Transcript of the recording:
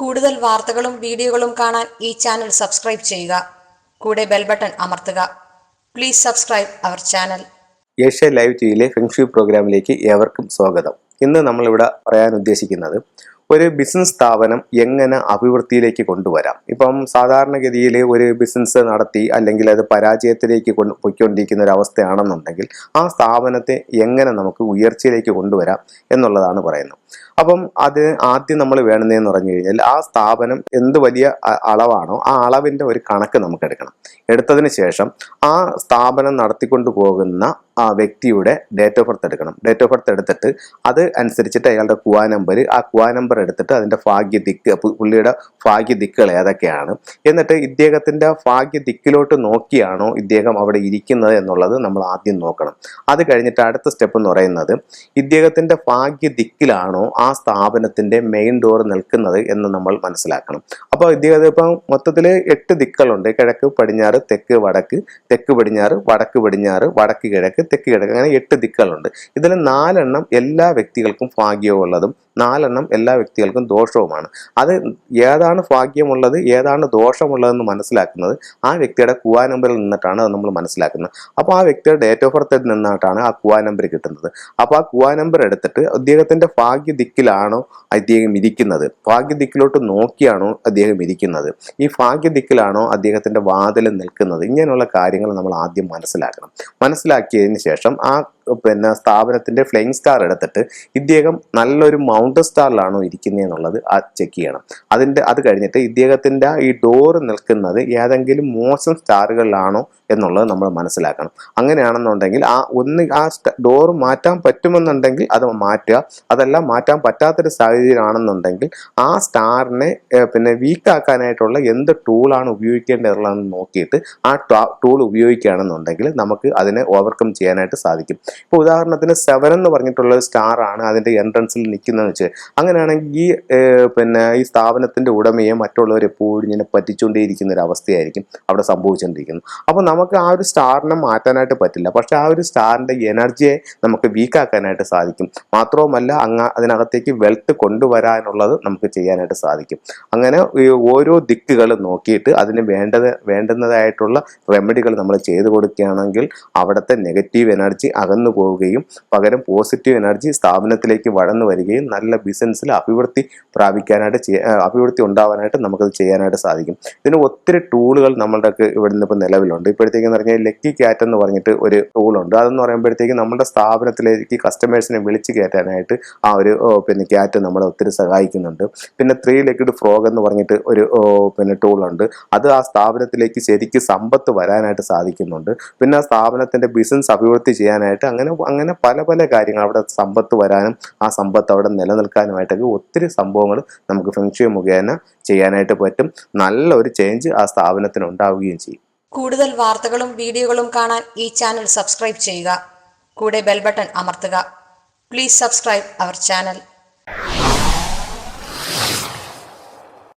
കൂടുതൽ വാർത്തകളും വീഡിയോകളും കാണാൻ ഈ ചാനൽ സബ്സ്ക്രൈബ് ചെയ്യുക. കൂടെ ബെൽ ബട്ടൺ അമർത്തുക. Please subscribe our channel Asia live ടിവിയിലെ feng shui പ്രോഗ്രാമിലേക്ക് ഏവർക്കും സ്വാഗതം. ഇന്ന് നമ്മളിവിടെ പറയാൻ ഉദ്ദേശിക്കുന്നത് ഒരു ബിസിനസ് സ്ഥാപനം എങ്ങനെ അഭിവൃദ്ധിയിലേക്ക് കൊണ്ടുവരാം. ഇപ്പം സാധാരണഗതിയിൽ ഒരു ബിസിനസ് നടത്തി അല്ലെങ്കിൽ അത് പരാജയത്തിലേക്ക് കൊണ്ട് പൊയ്ക്കൊണ്ടിരിക്കുന്ന ഒരു അവസ്ഥയാണെന്നുണ്ടെങ്കിൽ ആ സ്ഥാപനത്തെ എങ്ങനെ നമുക്ക് ഉയർച്ചയിലേക്ക് കൊണ്ടുവരാം എന്നുള്ളതാണ് പറയുന്നത്. അപ്പം അത് ആദ്യം നമ്മൾ വേണമെന്ന് പറഞ്ഞു കഴിഞ്ഞാൽ ആ സ്ഥാപനം എന്ത് വലിയ അളവാണോ ആ അളവിന്റെ ഒരു കണക്ക് നമുക്ക് എടുക്കണം. എടുത്തതിന് ശേഷം ആ സ്ഥാപനം നടത്തിക്കൊണ്ടു പോകുന്ന ആ വ്യക്തിയുടെ ഡേറ്റ് ഓഫ് ബർത്ത് എടുക്കണം. ഡേറ്റ് ഓഫ് ബർത്ത് എടുത്തിട്ട് അത് അനുസരിച്ചിട്ട് അയാളുടെ കുവാ നമ്പർ ആ കുവാ നമ്പർ എടുത്തിട്ട് അതിന്റെ ഭാഗ്യ ദിക്ക് പുള്ളിയുടെ ഭാഗ്യ ദിക്കുകൾ ഏതൊക്കെയാണ്. എന്നിട്ട് ഇദ്ദേഹത്തിന്റെ ഭാഗ്യ ദിക്കിലോട്ട് നോക്കിയാണോ ഇദ്ദേഹം അവിടെ ഇരിക്കുന്നത് എന്നുള്ളത് നമ്മൾ ആദ്യം നോക്കണം. അത് കഴിഞ്ഞിട്ട് അടുത്ത സ്റ്റെപ്പ് എന്ന് പറയുന്നത് ഇദ്ദേഹത്തിന്റെ ഭാഗ്യ ദിക്കിലാണോ ആ സ്ഥാപനത്തിന്റെ മെയിൻ ഡോർ നിൽക്കുന്നത് എന്ന് നമ്മൾ മനസ്സിലാക്കണം. അപ്പോൾ ഇദ്ദേഹം ഇപ്പം മൊത്തത്തിൽ എട്ട് ദിക്കുകളുണ്ട്. കിഴക്ക് പടിഞ്ഞാറ് തെക്ക് വടക്ക് തെക്ക് പടിഞ്ഞാറ് വടക്ക് പടിഞ്ഞാറ് വടക്ക് കിഴക്ക് തെക്ക് കിഴക്ക് അങ്ങനെ എട്ട് ദിക്കുകളുണ്ട്. ഇതിൽ നാലെണ്ണം എല്ലാ വ്യക്തികൾക്കും ഭാഗ്യമുള്ളതും നാലെണ്ണം എല്ലാ വ്യക്തികൾക്കും ദോഷവുമാണ്. അത് ഏതാണ് ഭാഗ്യമുള്ളത് ഏതാണ് ദോഷമുള്ളതെന്ന് മനസ്സിലാക്കുന്നത് ആ വ്യക്തിയുടെ കുവാ നമ്പറിൽ നിന്നിട്ടാണ് അത് നമ്മൾ മനസ്സിലാക്കുന്നത്. അപ്പോൾ ആ വ്യക്തിയുടെ ഡേറ്റ് ഓഫ് ബർത്ത് നിന്നിട്ടാണ് ആ കുവാ നമ്പർ കിട്ടുന്നത്. അപ്പോൾ ആ കുവാ നമ്പർ എടുത്തിട്ട് അദ്ദേഹത്തിന്റെ ഭാഗ്യ ദിക്കിലാണോ അദ്ദേഹം ഇരിക്കുന്നത്? ഭാഗ്യ ദിക്കിലോട്ട് നോക്കിയാണോ അദ്ദേഹം ഇരിക്കുന്നത്. ഈ ഭാഗ്യദിക്കിലാണോ അദ്ദേഹത്തിന്റെ വാതിൽ നിൽക്കുന്നത്? ഇങ്ങനെയുള്ള കാര്യങ്ങൾ നമ്മൾ ആദ്യം മനസ്സിലാക്കണം. മനസ്സിലാക്കിയതിന് ശേഷം ആ പിന്നെ സ്ഥാപനത്തിന്റെ ഫ്ലെയിങ് സ്റ്റാർ എടുത്തിട്ട് ഇദ്ദേഹം നല്ലൊരു മൗണ്ട് സ്റ്റാറിലാണോ ഇരിക്കുന്നത് എന്നുള്ളത് ചെക്ക് ചെയ്യണം. അതിന്റെ അത് കഴിഞ്ഞിട്ട് ഇദ്ദേഹത്തിന്റെ ഈ ഡോറ് നിൽക്കുന്നത് ഏതെങ്കിലും മോശം സ്റ്റാറുകളിലാണോ എന്നുള്ളത് നമ്മൾ മനസ്സിലാക്കണം. അങ്ങനെയാണെന്നുണ്ടെങ്കിൽ ആ ഒന്ന് ആ ഡോർ മാറ്റാൻ പറ്റുമെന്നുണ്ടെങ്കിൽ അത് മാറ്റുക. അതല്ല മാറ്റാൻ പറ്റാത്തൊരു സാഹചര്യമാണെന്നുണ്ടെങ്കിൽ ആ സ്റ്റാറിനെ പിന്നെ വീക്കാക്കാനായിട്ടുള്ള എന്ത് ടൂളാണ് ഉപയോഗിക്കേണ്ടതുള്ളതെന്ന് നോക്കിയിട്ട് ആ ടൂൾ ഉപയോഗിക്കുകയാണെന്നുണ്ടെങ്കിൽ നമുക്ക് അതിനെ ഓവർകം ചെയ്യാനായിട്ട് സാധിക്കും. ഇപ്പോൾ ഉദാഹരണത്തിന് സെവൻ എന്ന് പറഞ്ഞിട്ടുള്ള സ്റ്റാർ ആണ് അതിന്റെ എൻട്രൻസിൽ നിൽക്കുന്നതെന്ന് വെച്ച് അങ്ങനെയാണെങ്കിൽ ഈ പിന്നെ ഈ സ്ഥാപനത്തിന്റെ ഉടമയെ മറ്റുള്ളവർ എപ്പോഴും ഇങ്ങനെ പറ്റിച്ചുകൊണ്ടേയിരിക്കുന്ന ഒരു അവസ്ഥയായിരിക്കും അവിടെ സംഭവിച്ചുകൊണ്ടിരിക്കുന്നത് അപ്പോൾ നമുക്ക് ആ ഒരു സ്റ്റാറിനെ മാറ്റാനായിട്ട് പറ്റില്ല. പക്ഷേ ആ ഒരു സ്റ്റാറിന്റെ എനർജിയെ നമുക്ക് വീക്കാക്കാനായിട്ട് സാധിക്കും. മാത്രവുമല്ല അങ്ങ് അതിനകത്തേക്ക് വെൽത്ത് കൊണ്ടുവരാനുള്ളത് നമുക്ക് ചെയ്യാനായിട്ട് സാധിക്കും. അങ്ങനെ ഓരോ ദിക്കുകൾ നോക്കിയിട്ട് അതിന് വേണ്ടത് വേണ്ടുന്നതായിട്ടുള്ള റെമഡികൾ നമ്മൾ ചെയ്തു കൊടുക്കുകയാണെങ്കിൽ അവിടുത്തെ നെഗറ്റീവ് എനർജി അകന്നു പോവുകയും പകരം പോസിറ്റീവ് എനർജി സ്ഥാപനത്തിലേക്ക് വഴന്നു വരികയും നല്ല ബിസിനസ്സിൽ അഭിവൃദ്ധി പ്രാപിക്കാനായിട്ട് അഭിവൃദ്ധി ഉണ്ടാവാനായിട്ട് നമുക്കത് ചെയ്യാനായിട്ട് സാധിക്കും. ഇതിന് ഒത്തിരി ടൂളുകൾ നമ്മളുടെ ഇവിടുന്ന് ഇപ്പോൾ നിലവിലുണ്ട്. ഇപ്പോഴത്തേക്ക് പറഞ്ഞാൽ ലക്കി ക്യാറ്റ് എന്ന് പറഞ്ഞിട്ട് ഒരു ടൂളുണ്ട് അതെന്ന് പറയുമ്പോഴത്തേക്ക് നമ്മുടെ സ്ഥാപനത്തിലേക്ക് കസ്റ്റമേഴ്സിനെ വിളിച്ച് കയറ്റാനായിട്ട് ആ ഒരു പിന്നെ ക്യാറ്റ് നമ്മളെ ഒത്തിരി സഹായിക്കുന്നുണ്ട്. പിന്നെ ത്രീ ലെഗ്ഡ് ഫ്രോഗ് എന്ന് പറഞ്ഞിട്ട് ഒരു പിന്നെ ടൂളുണ്ട് അത് ആ സ്ഥാപനത്തിലേക്ക് ശരിക്കും സമ്പത്ത് വരാനായിട്ട് സാധിക്കുന്നുണ്ട്. പിന്നെ ആ സ്ഥാപനത്തിന്റെ ബിസിനസ് അഭിവൃദ്ധി ചെയ്യാനായിട്ട് അങ്ങനെ അങ്ങനെ പല പല കാര്യങ്ങൾ അവിടെ സമ്പത്ത് വരാനും ആ സമ്പത്ത് അവിടെ നിലനിൽക്കാനുമായിട്ടൊക്കെ ഒത്തിരി സംഭവങ്ങൾ നമുക്ക് ഫെങ്ഷു മുഖേന ചെയ്യാനായിട്ട് പറ്റും. നല്ലൊരു ചേഞ്ച് ആ സ്ഥാപനത്തിന് ഉണ്ടാവുകയും ചെയ്യും. കൂടുതൽ വാർത്തകളും വീഡിയോകളും കാണാൻ ഈ ചാനൽ സബ്സ്ക്രൈബ് ചെയ്യുക. കൂടെ ബെൽബട്ടൺ അമർത്തുക. Please subscribe our channel